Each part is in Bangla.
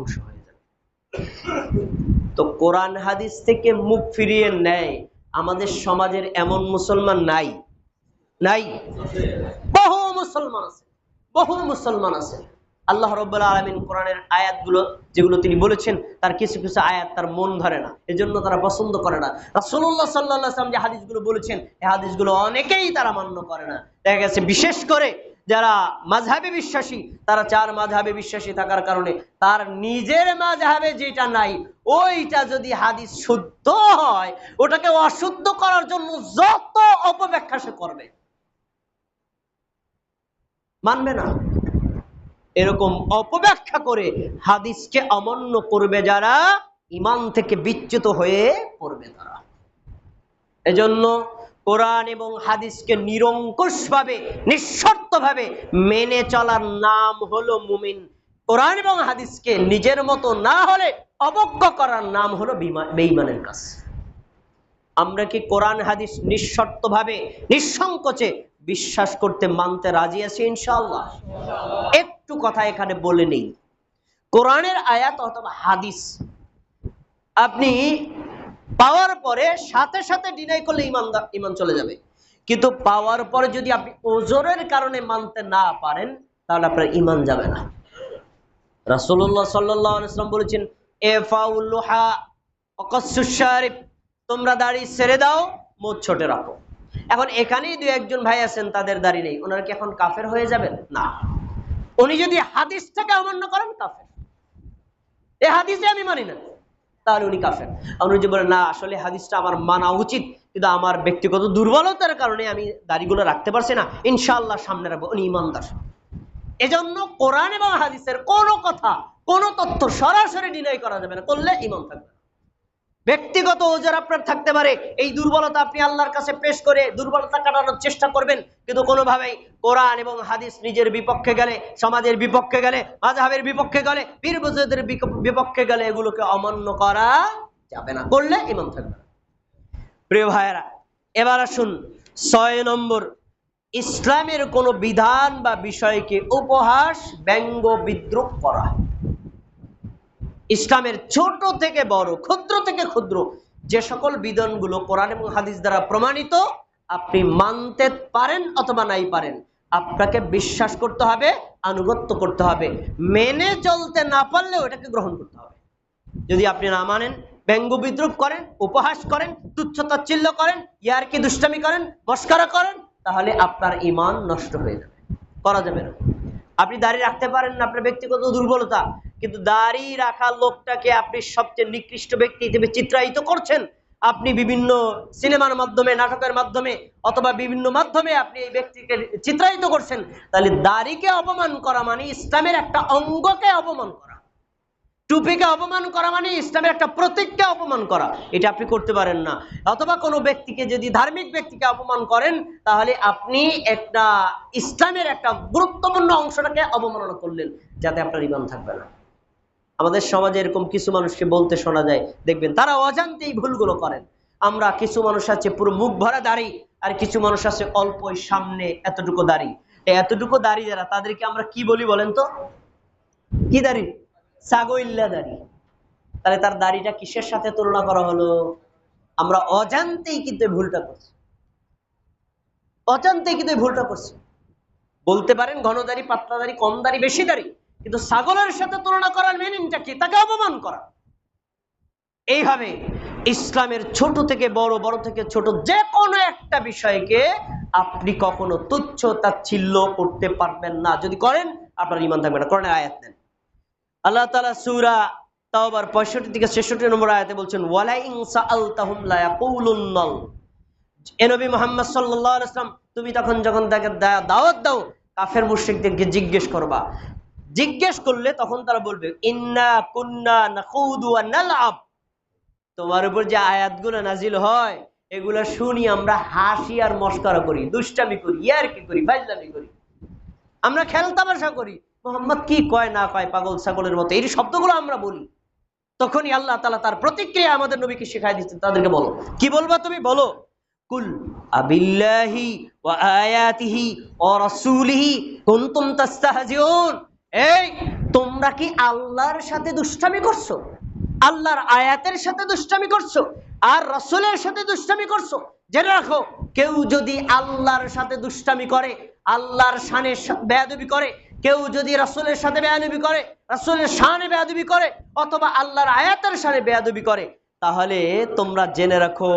ধ্বংস হয়ে যাবে। তো কোরআন হাদিস থেকে মুখ ফিরিয়ে নেয় আমাদের সমাজের এমন মুসলমান নাই। নাই? বহু মুসলমান আছে, বহু মুসলমান আছে। আল্লাহ রব্বুল আলমিন কোরআনের আয়াতগুলো যেগুলো তিনি বলেছেন, তার কিছু কিছু আয়াত তার মন ধরে না, এজন্য তারা পছন্দ করে না। রাসূলুল্লাহ সাল্লাল্লাহু আলাইহি ওয়াসাল্লাম যে হাদিসগুলো বলেছেন এই হাদিসগুলো অনেকেই তারা মান্য করে না। দেখা গেছে বিশেষ করে যারা মাঝহাবে বিশ্বাসী, তারা চার মাঝহাবে বিশ্বাসী থাকার কারণে তার নিজের মাঝহাবে যেটা নাই, ওইটা যদি হাদিস শুদ্ধ হয়, ওটাকে অশুদ্ধ করার জন্য যত অপব্যাখ্যা সে করবে। মানবে না? এরকম অপব্যাখ্যা করে হাদিসকে অমান্য করবে যারা ইমান থেকে বিচ্যুত হয়ে পড়বে তারা। এজন্য কোরআন এবং হাদিসকে নিরঙ্কুশভাবে, নিঃশর্তভাবে মেনে চলার নাম হলো মুমিন। কোরআন এবং হাদিসকে নিজের মতো না হলে অবজ্ঞ করার নাম হলো বেঈমানের কাজ। আমরা কি কোরআন, হাদিস নিঃশর্তভাবে, নিঃসংকোচে বিশ্বাস করতে, মানতে রাজি আছি ইনশাআল্লাহ? একটু কথা এখানে বলে নেই। কোরআনের আয়াত অথবা হাদিস, আপনি পাওয়ার পরে সাথে সাথে ডিনাই করলে ইমান ইমান চলে যাবে। কিন্তু পাওয়ার পরে যদি আপনি ওজোরের কারণে মানতে না পারেন, তাহলে আপনার ইমান যাবে না। আলাইহি ওয়াসাল্লাম বলেছেন তোমরা দাড়ি ছেড়ে দাও মোট ছোটে রাখো। এখন এখানেই দু একজন ভাই আছেন, তাদের দাড়ি নেই। ওনারা কি এখন কাফের হয়ে যাবেন? না। উনি যদি হাদিসটাকে অমান্য করেন, কাফের। এ হাদিসে আমি মানি না। তাহলে উনি কাফের যে বলেন না, আসলে হাদিসটা আমার মানা উচিত, কিন্তু আমার ব্যক্তিগত দুর্বলতার কারণে আমি দাড়িগুলো রাখতে পারছি না। ইনশাল্লাহ সামনে রাখব। উনি ইমানদার। এজন্য কোরআন এবং হাদিসের কোনো কথা, কোনো তথ্য সরাসরি ডিনাই করা যাবে না। করলে ইমান থাকবে। ব্যক্তিগত ওজোর আপনার থাকতে পারে। এই দুর্বলতা আপনি আল্লাহর কাছে পেশ করে দুর্বলতা কাটানোর চেষ্টা করবেন, কিন্তু কোনোভাবেই কোরআন এবং হাদিস নিজের বিপক্ষে গেলে, সমাজের বিপক্ষে গেলে মাঝহাবের বিপক্ষে গেলে, পীর বুজুর্গদের বিক- বিপক্ষে গেলে এগুলোকে অমান্য করা যাবে না, করলে ইমান থাকবে না। প্রিয় ভাইয়েরা, এবার আসুন ছয় নম্বর। ইসলামের কোনো বিধান বা বিষয়কে উপহাস, ব্যঙ্গ, বিদ্রুপ করা। ইসলামের ছোট থেকে বড়, ক্ষুদ্র থেকে ক্ষুদ্র, যে সকল বিধানগুলো কোরআন এবং হাদিস দ্বারা প্রমাণিত, আপনি মানতে পারেন অথবা নাই পারেন, আপনাকে বিশ্বাস করতে হবে, আনুগত্য করতে হবে। মেনে চলতে না পারলে ওটাকে গ্রহণ করতে হবে। যদি আপনি না মানেন, ব্যঙ্গ বিদ্রুপ করেন, উপহাস করেন তুচ্ছতাচ্ছিল্য করেন, ইয়ারকি দুষ্টামি করেন, মস্কারা করেন, তাহলে আপনার ইমান নষ্ট হয়ে যাবে। করা যাবে না। আপনি দাঁড়িয়ে রাখতে পারেন আপনার ব্যক্তিগত দুর্বলতা। কিন্তু দাড়ি রাখা লোকটাকে আপনি সবচেয়ে নিকৃষ্ট ব্যক্তি হিসেবে চিত্রায়িত করছেন। আপনি বিভিন্ন সিনেমার মাধ্যমে, নাটকের মাধ্যমে অথবা বিভিন্ন মাধ্যমে আপনি এই ব্যক্তিকে চিত্রায়িত করছেন। তাহলে দাড়িকে অপমান করা মানে ইসলামের একটা অঙ্গকে অপমান করা। টুপিকে অপমান করা মানে ইসলামের একটা প্রতীককে অপমান করা। এটা আপনি করতে পারেন না। অথবা কোনো ব্যক্তিকে যদি ধার্মিক ব্যক্তিকে অপমান করেন, তাহলে আপনি একটা ইসলামের একটা গুরুত্বপূর্ণ অংশটাকে অবমাননা করলেন, যাতে আপনার ইমান থাকবে না। আমাদের সমাজে এরকম কিছু মানুষকে বলতে শোনা যায়। দেখবেন তারা অজান্তে এই ভুলগুলো করেন। আমরা কিছু মানুষ আছে পুরো মুখ ভরা দাড়ি, আর কিছু মানুষ আছে অল্প সামনে এতটুকু দাড়ি। এতটুকু দাড়ি যারা, তাদেরকে আমরা কি বলি বলেন তো? কি দাড়ি? সাগইল্লা দাড়ি। তাহলে তার দাড়িটা কিসের সাথে তুলনা করা হলো? আমরা অজান্তেই কিন্তু ভুলটা করছি। অজান্তেই কিন্তু ভুলটা করছি। বলতে পারেন ঘন দাড়ি, পাতলা দাড়ি, কম দাড়ি, বেশি দাড়ি। কিন্তু ছাগলের সাথে তুলনা করার মিনিংটা কি? তাকে অপমান করা। এইভাবে ইসলামের ছোট থেকে বড় বড় থেকে ছোট যে কোনো একটা বিষয়কে আপনি কখনো তুচ্ছ, তাচ্ছিল্য করতে পারবেন না। যদি করেন, আপনার ইমান থাকবে না। কোরআনের আয়াত নেন আল্লাহ তালা সুরা তাওবার পঁয়ষট্টি থেকে ছেষট্টি নম্বর আয়াতে বলছেন ওয়ালা ইনসা আল তাহুমলা কৌলুন্নল এ নবী মোহাম্মদ সাল্লাহ ইসলাম তুমি তখন যখন তাকে দাওয়াত দাও, কাফের মুশ্রিকদেরকে জিজ্ঞেস করবা জিজ্ঞেস করলে তখন তারা বলবে, ইন্না কুন্না নাখুদু তোমার উপর যে আয়াতগুলো নাজিল হয়, এগুলো শুনি আমরা হাসি আর মস্করা করি, দুষ্টামি করি, ইয়ারকি করি, ফাজলামি করি। আমরা খেলতামাশা করি। মোহাম্মদ কি কয়, না কয়, পাগল ছাগলের মতো, এই শব্দগুলো আমরা বলি। তখনই আল্লাহ তালা তার প্রতিক্রিয়া আমাদের নবীকে শেখাই দিচ্ছেন, তাদেরকে বলো। কি বলবা তুমি? বলো। কুল আবিল্লাহি ওয়া আয়াতিহি ওয়া রাসূলিহি কুনতুম তাস্তাহজিউন। এই, তোমরা কি আল্লাহর সাথে দুষ্টামি করছ? আল্লাহর আয়াতের সাথে দুষ্টামি করছ? আর রসুলের সাথে দুষ্টামি করছ? জেনে রাখো, কেউ যদি আল্লাহর সাথে দুষ্টামি করে, আল্লাহর শানের বেয়াদবি করে, কেউ যদি রসুলের সাথে বেয়াদবি করে, রসুলের শানে বেয়াদবি করে, অথবা আল্লাহর আয়াতের শানে বেয়াদবি করে, তাহলে তোমরা জেনে রাখো,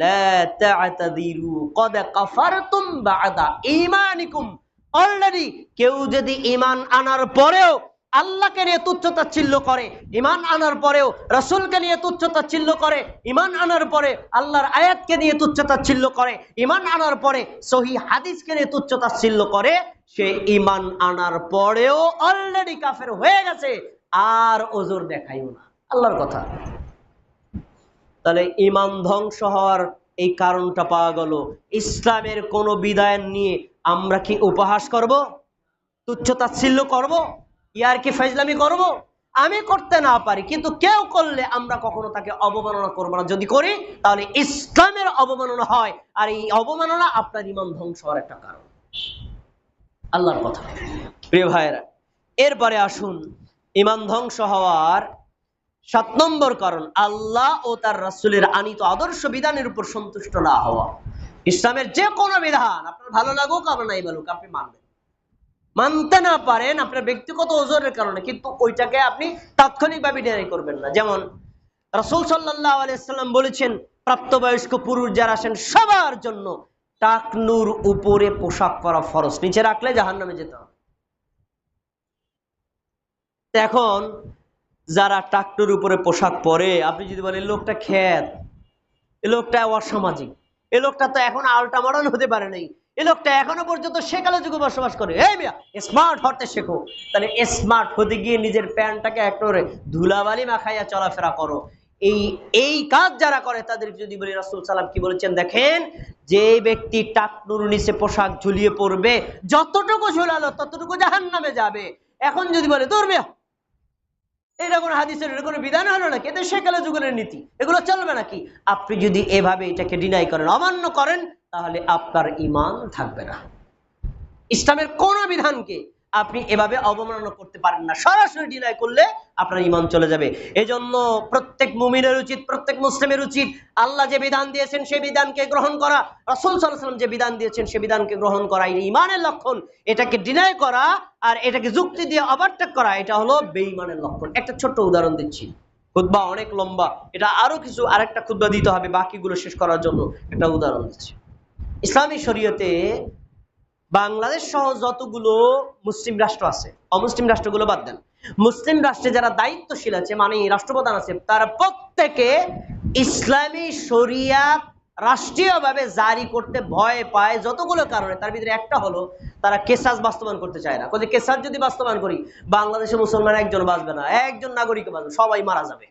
লা তা'তাদিরু কদ কাফারতুম বা'দা ঈমানিকুম অলরেডি কেউ যদি ঈমান আনার পরেও আল্লাহকে নিয়ে তুচ্ছতাচ্ছিল্য করে ইমান আনার পরেও রসুলকে নিয়ে তুচ্ছতাচ্ছিল্য করে ইমান আনার পরে আল্লাহর আয়াতকে নিয়ে তুচ্ছতাচ্ছিল্য করে ইমান আনার পরে সহি হাদিসকে নিয়ে তুচ্ছতাচ্ছিল্য করে, সে ইমান আনার পরেও অলরেডি কাফের হয়ে গেছে, আর ওজোর দেখাইও না। আল্লাহর কথা। তাহলে ইমান ধ্বংস হওয়ার এই কারণটা পাওয়া গেল। ইসলামের কোন বিদায় নিয়ে আমরা কি উপহাস করব? তুচ্ছতাচ্ছিল্য করব? ইয়ার কি ফাইজলামি করব? আমি করতে না পারি, কিন্তু কেউ করলে আমরা কখনো তাকে অবমাননা করব না। যদি করি, তাহলে ইসলামের অবমাননা হয়। আর এই অবমাননা আপনার ইমান ধ্বংস হওয়ার একটা কারণ। আল্লাহর কথা। প্রিয় ভাইয়েরা, এরপরে আসুন। ইমান ধ্বংস হওয়ার সাত নম্বর কারণ, আল্লাহ ও তার রাসূলের আনিত আদর্শ বিধানের উপর সন্তুষ্ট না হওয়া। ইসলামের যে কোনো বিধান, আপনার ভালো লাগুক আমার নাই বলুক আপনি মানবেন। মানতে না পারেন আপনার ব্যক্তিগত ওজনের কারণে, কিন্তু ওইটাকে আপনি তাৎক্ষণিকভাবে ডিনাই করবেন না। যেমন রসুল সাল্লাহ আলাইসাল্লাম বলেছেন, প্রাপ্তবয়স্ক পুরুষ যারা আসেন সবার জন্য টাকনুর উপরে পোশাক পরা ফরজ, নিচে রাখলে জাহান নামে যেতে হবে। এখন যারা টাকনুর উপরে পোশাক পরে, আপনি যদি বলেন লোকটা খ্যাত লোকটা অসামাজিক। এ লোকটা তো এখন আলটা মডার্ন হতে পারে নাই। এ লোকটা এখনও পর্যন্ত সেকালে যুগে বসবাস করে। এই মিয়া স্মার্ট হতে শেখো। তাহলে স্মার্ট হতে গিয়ে নিজের প্যান্টটাকে একেবারে ধুলাবালি মাখাইয়া চলাফেরা করো। এই এই কাজ যারা করে, তাদের যদি বলি, রাসুল সালাম কি বলেছেন? দেখেন যে ব্যক্তি টাকনুর নিচে পোশাক ঝুলিয়ে পড়বে যতটুকু ঝুলালো ততটুকু জাহান নামে যাবে। এখন যদি বলে তোর মিয়া এটা কোনো হাদিসের কোনো বিধান হলো নাকি? এতে সেকালে যুগের নীতি। এগুলো চলবে নাকি? আপনি যদি এভাবে এটাকে ডিনাই করেন, অমান্য করেন, তাহলে আপনার ইমান থাকবে না। ইসলামের কোন বিধানকে আপনি এভাবে অবমাননা করতে পারেন না। সরাসরি ডিনাই করলে আপনার ইমান চলে যাবে। এজন্য প্রত্যেক মুমিনের উচিত, প্রত্যেক মুসলিমের উচিত আল্লাহ যে বিধান দিয়েছেন সেই বিধানকে গ্রহণ করা। রসুল সাল্লাম যে বিধান দিয়েছেন সেই বিধানকে গ্রহণ করা। এই ইমানের লক্ষণ, এটাকে ডিনাই করা আর এটাকে যুক্তি দিয়ে ওভারটেক করা, এটা হলো বেঈমানের লক্ষণ। একটা ছোট্ট উদাহরণ দিচ্ছি। খুদ্া অনেক লম্বা। এটা আরও কিছু আরেকটা খুদ্া দিতে হবে বাকিগুলো শেষ করার জন্য। একটা উদাহরণ দিচ্ছি। ইসলামী শরীয়তে বাংলাদেশ সহ যতগুলো মুসলিম রাষ্ট্র আছে, অমুসলিম রাষ্ট্রগুলো বাদ দেন। মুসলিম রাষ্ট্রে যারা দায়িত্বশীল আছে মানে রাষ্ট্রপ্রধান আছে, তারা প্রত্যেকে ইসলামী শরিয়াত রাষ্ট্রীয়ভাবে জারি করতে ভয় পায় যতগুলো কারণে। তার ভিতরে একটা হলো, তারা কেসাস বাস্তবায়ন করতে চায় না। কোথায় কেসাস যদি বাস্তবায়ন করি বাংলাদেশে মুসলমান একজন বাঁচবে না, একজন নাগরিক বাঁচবে সবাই মারা যাবে।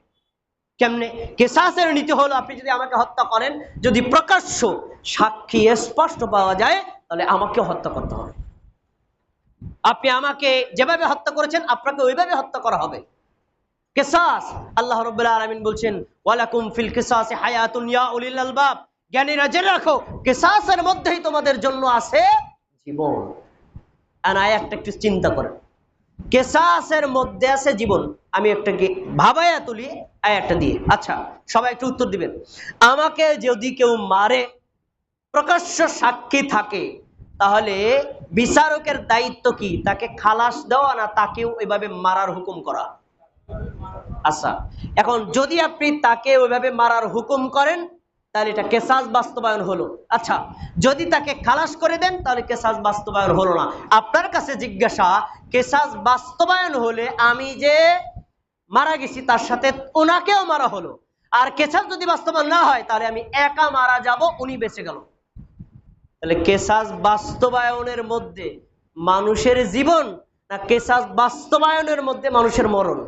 কেমনে? কেসাসের নীতি হলো, আপনি যদি আমাকে হত্যা করেন, যদি প্রকাশ্য সাক্ষী স্পষ্ট পাওয়া যায়, তাহলে আমাকে হত্যা করতে হবে। আপনি আমাকে যেভাবে হত্যা করেছেন, আপনাকে ওইভাবে হত্যা করা হবে। কেসাস, আল্লাহ রব্বুল্লাহ আলামিন বলছেন, ওয়ালাকুম ফিল কিসাসি হায়াতুন জ্ঞানীরা জেনে রাখো, কেসাসের মধ্যেই তোমাদের জন্য আছে জীবন। আর আয়াতটা একটু চিন্তা করেন। কেসাসের মধ্যে আছে জীবন। আমি একটা ভাবাইয়া তুলি, আয়াতটা দিয়ে। আচ্ছা সবাই একটু উত্তর দিবেন। আমাকে যদি কেউ মারে প্রকাশ্য সাক্ষী থাকে, তাহলে বিচারকের দায়িত্ব কি? তাকে খালাস দেওয়া না তাকেও এভাবে মারার হুকুম করা? আচ্ছা এখন যদি আপনি তাকে ওইভাবে মারার হুকুম করেন, তাহলে এটা কেসাজ বাস্তবায়ন হলো। আচ্ছা যদি তাকে খালাস করে দেন, তাহলে কেসাজ বাস্তবায়ন হলো না। আপনার কাছে জিজ্ঞাসা কেসাজ বাস্তবায়ন হলে আমি যে মারা গেছি, তার সাথে ওনাকেও মারা হলো। আর কেসাস যদি বাস্তবায়ন না হয়, তাহলে আমি একা মারা যাব, উনি বেঁচে গেল। তাহলে কেসাস বাস্তবায়নের মধ্যে মানুষের জীবন না কেসাস বাস্তবায়নের মধ্যে মানুষের মরণ?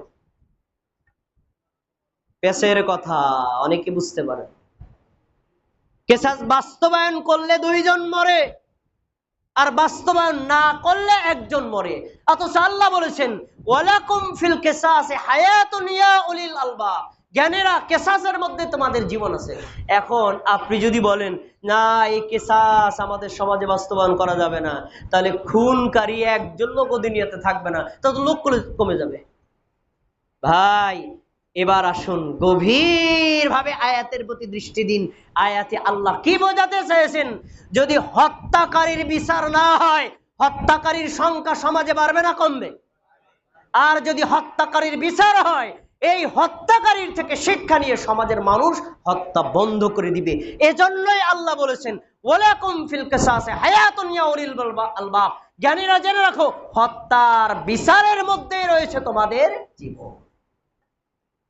পেশের কথা, অনেকে বুঝতে পারে। কেসাস বাস্তবায়ন করলে দুইজন মরে, আর বাস্তবায়ন না করলে একজন মরে। অথচ আল্লাহ বলেছেন, ওয়ালাকুম ফিল কেসাসে হায়াতুন ইয়া উলিল আলবা জ্ঞানেরা কেসাসের মধ্যে তোমাদের জীবন আছে। এখন আপনি যদি বলেন, না, এই কেসাস আমাদের সমাজে বাস্তবায়ন করা যাবে না। তাহলে খুনকারী একজন লোক অধিনিয়তে থাকবে না। তত লোক কমে যাবে। ভাই, এবার আসুন, গভীরভাবে আয়াতের প্রতি দৃষ্টি দিন। আয়াতে আল্লাহ কি বোঝাতে চেয়েছেন? যদি হত্যাকারীর বিচার না হয়, হত্যাকারীর সংখ্যা সমাজে বাড়বে না, কমবে। আর যদি হত্যাকারীর বিচার হয় এই হত্যাকারীর থেকে শিক্ষা নিয়ে সমাজের মানুষ হত্যা বন্ধ করে দিবে। এজন্যই আল্লাহ বলেছেন জ্ঞানীরা জেনে রাখো, হত্যার বিচারের রয়েছে তোমাদের জীবন।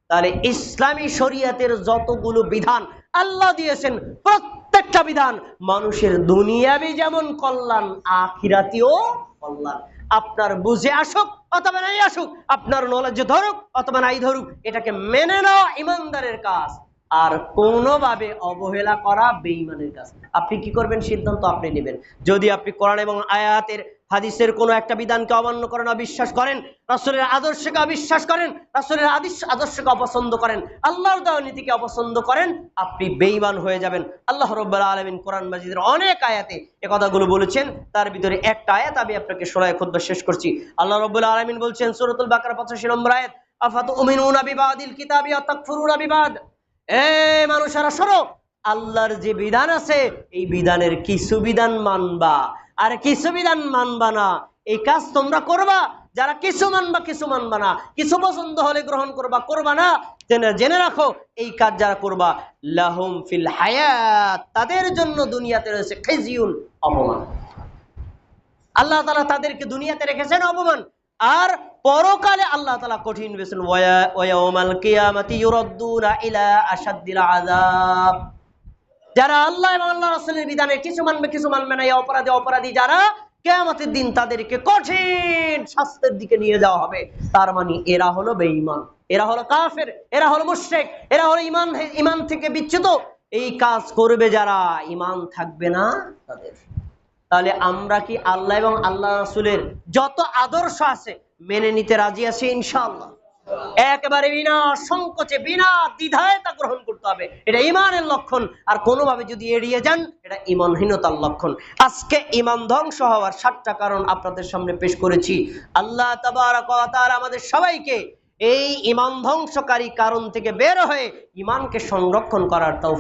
তাহলে ইসলামী শরিয়াতের যতগুলো বিধান আল্লাহ দিয়েছেন, প্রত্যেকটা বিধান মানুষের দুনিয়াবি যেমন কল্যাণ, আখিরাতিও কল্যাণ। আপনার বুঝে আসুক অথবা নাই আসুক, আপনার নলেজ ধরুক অথবা নাই ধরুক, এটাকে মেনে নেওয়া ইমানদারের কাজ। আর কোনোভাবে অবহেলা করা বেঈমানের কাজ। আপনি কি করবেন? সিদ্ধান্ত আপনি নেবেন। যদি আপনি কোরআন এবং আয়াতের হাদিসের কোনো একটা বিধানকে অমান্য করেন, অবিশ্বাস করেন, রাসূলের আদর্শকে অবিশ্বাস করেন, রাসূলের আদিশ আদর্শকে অপছন্দ করেন, আল্লাহর দেওয়া নীতিকে অপছন্দ করেন, আপনি বেঈমান হয়ে যাবেন। আল্লাহ রব্বুল আলামিন কোরআন মাজিদের অনেক আয়াতে এ কথাগুলো বলেছেন। তার ভিতরে একটা আয়াত আমি আপনাকে শোনায় খুতবা শেষ করছি। আল্লাহ রব্বুল আলামিন বলছেন, সূরাতুল বাকারা 85 নম্বর আয়াত আফাত আফাতুমিনুনা বিবাদিল কিতাবি ওয়া তাকফুরুনা বিবাদ। এ মানুষেরা শোনো, আল্লাহর যে বিধান আছে, এই বিধানের কিছু বিধান মানবা। আর কিছু বিধান মানবা না। এই কাজ তোমরা করবা, যারা কিছু মানবা কিছু মানবা না। কিছু পছন্দ হলে গ্রহণ করবা করবা না, জেনে রাখো, এই কাজ যারা করবা, লাহুম ফিল হায়াত, তাদের জন্য দুনিয়াতে রয়েছে খেজিউন, অপমান। আল্লাহ তালা তাদেরকে দুনিয়াতে রেখেছেন অপমান। আর পরকালে আল্লাহ তালা কঠিন বেছেন ওয়াউমাল কিয়ামাতি ইউরাদ্দুনা ইলা আশাদ্দিল আযাব। যারা আল্লাহ এবং আল্লাহ রাসূলের বিধানে কিছু মানবে কিছু মানবে না, এই অপরাধী অপরাধী যারা কেয়ামতের দিন তাদেরকে কঠিন শাস্তির দিকে নিয়ে যাওয়া হবে। তার মানে এরা হলো বেঈমান, এরা হলো কাফের, এরা হলো মুশরিক, এরা হলো ইমান ইমান থেকে বিচ্যুত। এই কাজ করবে যারা ইমান থাকবে না তাদের। তাহলে আমরা কি আল্লাহ এবং আল্লাহ রাসূলের যত আদর্শ আছে, মেনে নিতে রাজি আছি ইনশাআল্লাহ? একেবারে বিনা সংকোচে, বিনা দ্বিধায় তা গ্রহণ করতে হবে। এটা ইমানের লক্ষণ। আর কোনোভাবে যদি এড়িয়ে যান, এটা ইমানহীনতার লক্ষণ। আজকে ইমান ধ্বংস হওয়ার সাতটা কারণ আপনাদের সামনে পেশ করেছি। আল্লাহ তাবার আমাদের সবাইকে এই ইমান ধ্বংসকারী কারণ থেকে বের হয়ে ইমানকে সংরক্ষণ করার তৌফিক